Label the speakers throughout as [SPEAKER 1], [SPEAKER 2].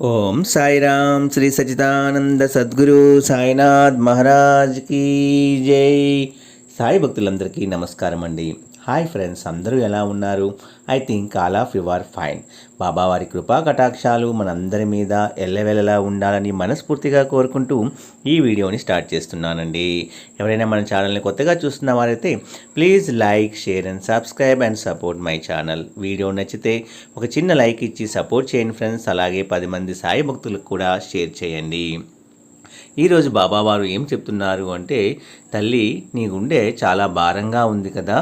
[SPEAKER 1] ఓం సాయిరామ్ శ్రీ సచిదానంద సద్గురు సాయినాథ్ మహారాజ్ కీ జై. సాయి భక్తులందరికీ నమస్కారం అండి హాయ్ ఫ్రెండ్స్ అందరూ ఎలా ఉన్నారు? I think all of you are fine. బాబావారి కృపా కటాక్షాలు మనందరి మీద ఎల్లవెల్లలా ఉండాలని మనస్ఫూర్తిగా కోరుకుంటూ ఈ వీడియోని స్టార్ట్ చేస్తున్నానండి. ఎవరైనా మన ఛానల్ని కొత్తగా చూస్తున్న వారైతే please like share and subscribe and support my channel. Video నచ్చితే ఒక చిన్న లైక్ ఇచ్చి సపోర్ట్ చేయండి ఫ్రెండ్స్. అలాగే పది మంది సాయి భక్తులకు కూడా షేర్ చేయండి. ఈరోజు బాబావారు ఏం చెప్తున్నారు అంటే తల్లి నీ గుండె చాలా భారంగా ఉంది కదా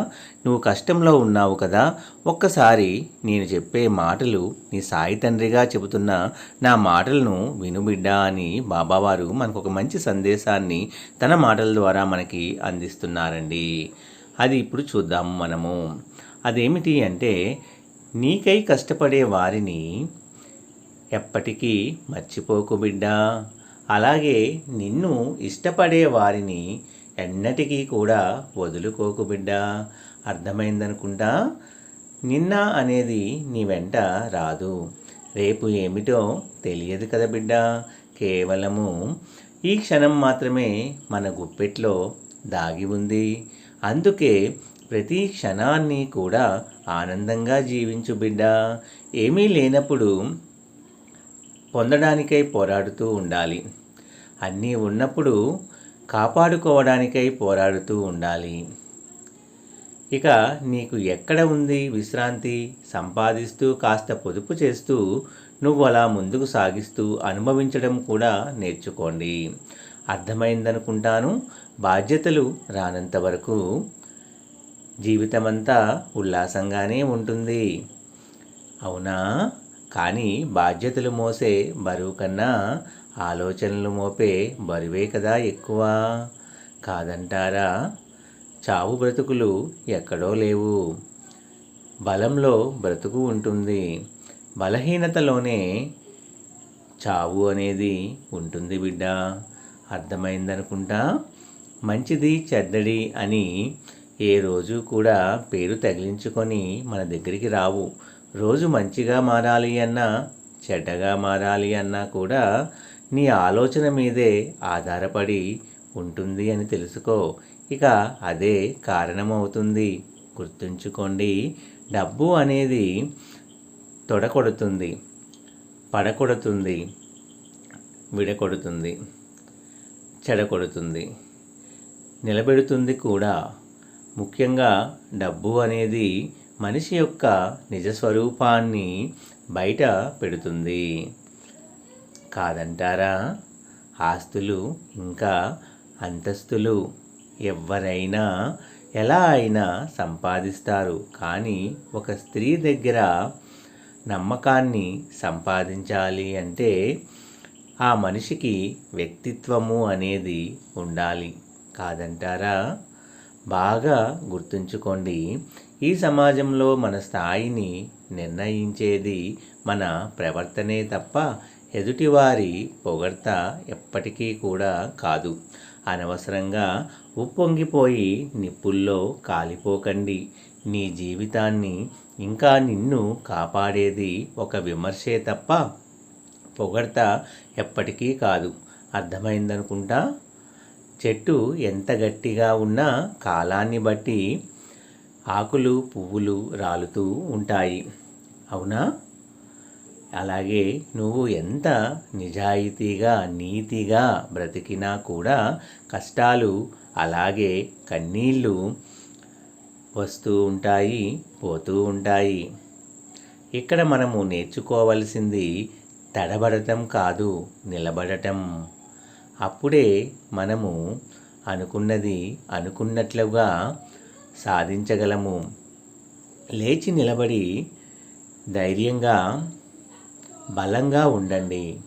[SPEAKER 1] నువ్వు కష్టంలో ఉన్నావు కదా ఒక్కసారి నేను చెప్పే మాటలు నీ సాయి తండ్రిగా చెబుతున్న నా మాటలను వినుబిడ్డ అని బాబావారు మనకు ఒక మంచి సందేశాన్ని తన మాటల ద్వారా మనకి అందిస్తున్నారండి. అది ఇప్పుడు చూద్దాము మనము. అదేమిటి అంటే నీకై కష్టపడే వారిని ఎప్పటికీ మర్చిపోకు బిడ్డా అలాగే నిన్ను ఇష్టపడే వారిని ఎన్నటికీ కూడా వదులుకోకు బిడ్డా. అర్థమైందనుకుంటా? నిన్న అనేది నీ వెంట రాదు. రేపు ఏమిటో తెలియదు కదా బిడ్డ. కేవలము ఈ క్షణం మాత్రమే మన గుప్పెట్లో దాగి ఉంది. అందుకే ప్రతి క్షణాన్ని కూడా ఆనందంగా జీవించు బిడ్డ. ఏమీ లేనప్పుడు పొందడానికై పోరాడుతూ ఉండాలి. అన్నీ ఉన్నప్పుడు కాపాడుకోవడానికై పోరాడుతూ ఉండాలి. ఇక నీకు ఎక్కడ ఉంది విశ్రాంతి? సంపాదిస్తూ కాస్త పొదుపు చేస్తూ నువ్వు అలా ముందుకు సాగిస్తూ అనుభవించడం కూడా నేర్చుకోండి. అర్థమైందనుకుంటాను? బాధ్యతలు రానంత వరకు జీవితమంతా ఉల్లాసంగానే ఉంటుంది. అవునా? కానీ బాధ్యతలు మోసే బరువు కన్నా ఆలోచనలు మోపే బరువే కదా ఎక్కువ. కాదంటారా? చావు బ్రతుకులు ఎక్కడో లేవు. బలంలో బ్రతుకు ఉంటుంది. బలహీనతలోనే చావు అనేది ఉంటుంది బిడ్డ. అర్థమైందనుకుంటా? మంచిది చెడ్డడి అని ఏ రోజు కూడా పేరు తగిలించుకొని మన దగ్గరికి రావు. రోజు మంచిగా మారాలి అన్నా చెడ్డగా మారాలి అన్నా కూడా నీ ఆలోచన మీదే ఆధారపడి ఉంటుంది అని తెలుసుకో. ఇక అదే కారణమవుతుంది. గుర్తుంచుకోండి డబ్బు అనేది తొడకొడుతుంది పడకొడుతుంది విడకొడుతుంది చెడకొడుతుంది నిలబెడుతుంది కూడా. ముఖ్యంగా డబ్బు అనేది మనిషి యొక్క నిజస్వరూపాన్ని బయట పెడుతుంది. కాదంటారా? ఆస్తులు ఇంకా అంతస్తులు ఎవరైనా ఎలా అయినా సంపాదిస్తారు. కానీ ఒక స్త్రీ దగ్గర నమ్మకాన్ని సంపాదించాలి అంటే ఆ మనిషికి వ్యక్తిత్వము అనేది ఉండాలి. కాదంటారా? బాగా గుర్తుంచుకోండి. ఈ సమాజంలో మన స్థాయిని నిర్ణయించేది మన ప్రవర్తనే తప్ప ఎదుటివారి పొగడ్త ఎప్పటికీ కూడా కాదు. అనవసరంగా ఉప్పొంగిపోయి నిప్పుల్లో కాలిపోకండి. నీ జీవితాన్ని ఇంకా నిన్ను కాపాడేది ఒక విమర్శే తప్ప పొగడ్త ఎప్పటికీ కాదు. అర్థమైందనుకుంటా? చెట్టు ఎంత గట్టిగా ఉన్నా కాలాన్ని బట్టి ఆకులు పువ్వులు రాలుతూ ఉంటాయి. అవునా? అలాగే నువ్వు ఎంత నిజాయితీగా నీతిగా బ్రతికినా కూడా కష్టాలు అలాగే కన్నీళ్ళు వస్తూ ఉంటాయి పోతూ ఉంటాయి. ఇక్కడ మనము నేర్చుకోవలసింది తడబడటం కాదు నిలబడటం. అప్పుడే మనము అనుకున్నది అనుకున్నట్లుగా సాధించగలము. లేచి నిలబడి ధైర్యంగా బలంగా ఉండండి.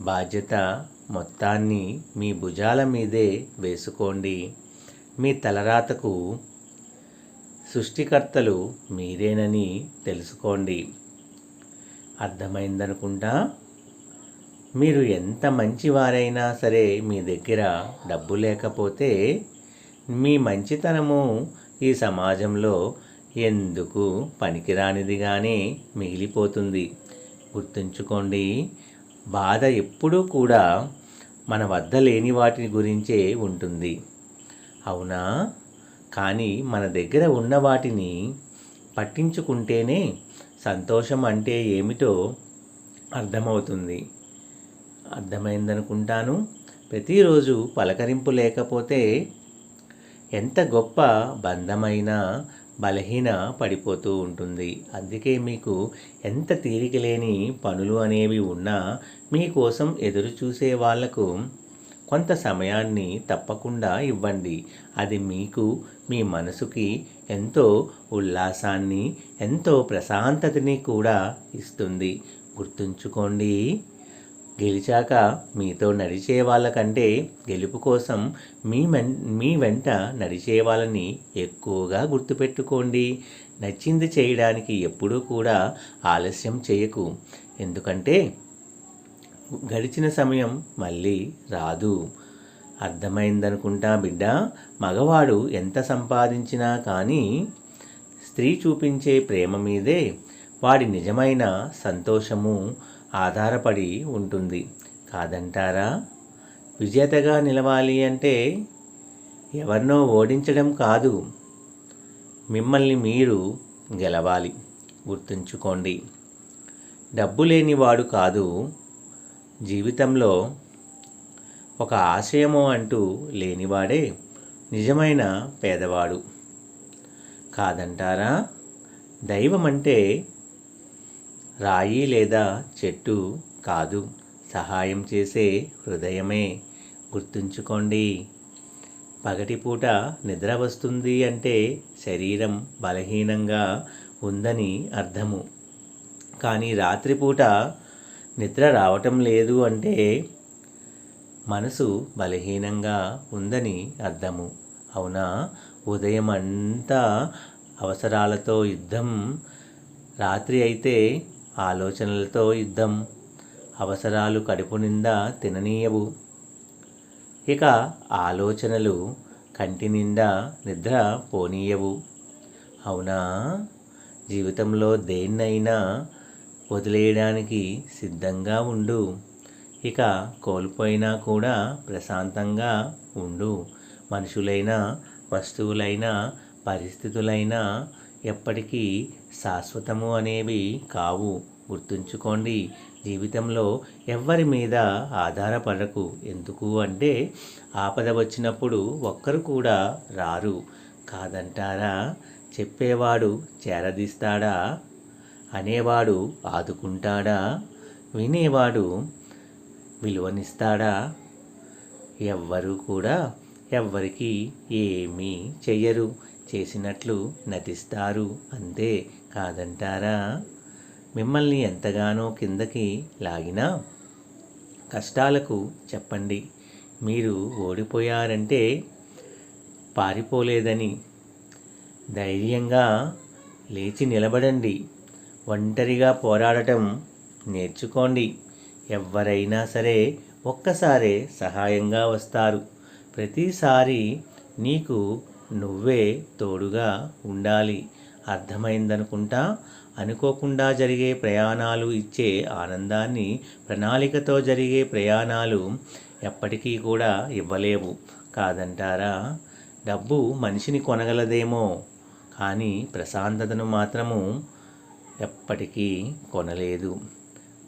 [SPEAKER 1] బాధ్యత మొత్తాన్ని మీ భుజాల మీదే వేసుకోండి. మీ తలరాతకు సృష్టికర్తలు మీరేనని తెలుసుకోండి. అర్థమైందనుకుంటా? మీరు ఎంత మంచివారైనా సరే మీ దగ్గర డబ్బు లేకపోతే మీ మంచితనము ఈ సమాజంలో ఎందుకు పనికిరానిదిగానే మిగిలిపోతుంది. గుర్తుంచుకోండి బాధ ఎప్పుడూ కూడా మన వద్ద లేని వాటిని గురించే ఉంటుంది. అవునా? కానీ మన దగ్గర ఉన్న వాటిని పట్టించుకుంటేనే సంతోషం అంటే ఏమిటో అర్థమవుతుంది. అర్థమైందనుకుంటాను. ప్రతిరోజు పలకరింపు లేకపోతే ఎంత గొప్ప బంధమైనా బలహీన పడిపోతూ ఉంటుంది. అందుకే మీకు ఎంత తీరిక లేని పనులు అనేవి ఉన్నా మీకోసం ఎదురు చూసే వాళ్ళకు కొంత సమయాన్ని తప్పకుండా ఇవ్వండి. అది మీకు మీ మనసుకి ఎంతో ఉల్లాసాన్ని ఎంతో ప్రశాంతతని కూడా ఇస్తుంది. గుర్తుంచుకోండి. గెలిచాక మీతో నడిచే వాళ్ళకంటే గెలుపు కోసం మీ మెన్ మీ వెంట నడిచే వాళ్ళని ఎక్కువగా గుర్తుపెట్టుకోండి. నచ్చింది చేయడానికి ఎప్పుడూ కూడా ఆలస్యం చేయకు. ఎందుకంటే గడిచిన సమయం మళ్ళీ రాదు. అర్థమైందనుకుంటా బిడ్డ మగవాడు ఎంత సంపాదించినా కానీ స్త్రీ చూపించే ప్రేమ మీదే వాడి నిజమైన సంతోషము ఆధారపడి ఉంటుంది. కాదంటారా? విజేతగా నిలవాలి అంటే ఎవరినో ఓడించడం కాదు. మిమ్మల్ని మీరు గెలవాలి. గుర్తుంచుకోండి. డబ్బు లేనివాడు కాదు. జీవితంలో ఒక ఆశయము అంటూ లేనివాడే నిజమైన పేదవాడు. కాదంటారా? దైవం అంటే రాయి లేదా చెట్టు కాదు. సహాయం చేసే హృదయమే. గుర్తుంచుకోండి పగటిపూట నిద్ర వస్తుంది అంటే శరీరం బలహీనంగా ఉందని అర్థము. కానీ రాత్రిపూట నిద్ర రావటం లేదు అంటే మనసు బలహీనంగా ఉందని అర్థము. అవునా? ఉదయం అంతా అవసరాలతో యుద్ధం రాత్రి అయితే ఆలోచనలతో యుద్ధం. అవసరాలు కడుపు నిండా తిననీయవు. ఇక ఆలోచనలు కంటి నిండా నిద్ర పోనీయవు. అవునా? జీవితంలో దేన్నైనా వదిలేయడానికి సిద్ధంగా ఉండు. ఇక కోల్పోయినా కూడా ప్రశాంతంగా ఉండు. మనుషులైనా వస్తువులైనా పరిస్థితులైనా ఎప్పటికీ శాశ్వతము అనేవి కావు. గుర్తుంచుకోండి జీవితంలో ఎవ్వరి మీద ఆధారపడకు. ఎందుకు అంటే ఆపద వచ్చినప్పుడు ఒక్కరు కూడా రారు. కాదంటారా? చెప్పేవాడు చేరదీస్తాడా? అనేవాడు ఆదుకుంటాడా? వినేవాడు విలువనిస్తాడా? ఎవ్వరూ కూడా ఎవ్వరికీ ఏమీ చెయ్యరు. చేసినట్లు నటిస్తారు అంతే కాదంటారా? మిమ్మల్ని ఎంతగానో కిందకి లాగినా కష్టాలకు చెప్పండి. మీరు ఓడిపోయారంటే పారిపోలేదని. ధైర్యంగా లేచి నిలబడండి. ఒంటరిగా పోరాడటం నేర్చుకోండి. ఎవరైనా సరే ఒక్కసారే సహాయంగా వస్తారు. ప్రతిసారి నీకు నువ్వే తోడుగా ఉండాలి. అర్థమైందనుకుంటా? అనుకోకుండా జరిగే ప్రయాణాలు ఇచ్చే ఆనందాన్ని ప్రణాళికతో జరిగే ప్రయాణాలు ఎప్పటికీ కూడా ఇవ్వలేవు. కాదంటారా? డబ్బు మనిషిని కొనగలదేమో కానీ ప్రశాంతతను మాత్రము ఎప్పటికీ కొనలేదు.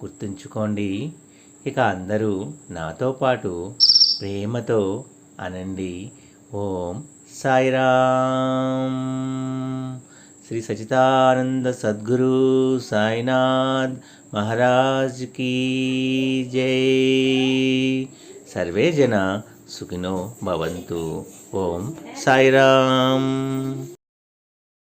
[SPEAKER 1] గుర్తుంచుకోండి ఇక అందరూ నాతో పాటు ప్రేమతో అనండి. ఓం సాయిరామ్. శ్రీ సచితానంద సద్గురు సాయినాథ్ మహారాజ్ కీ జై. సర్వే జన సుఖినో భవంతు. ఓం సాయిరామ్.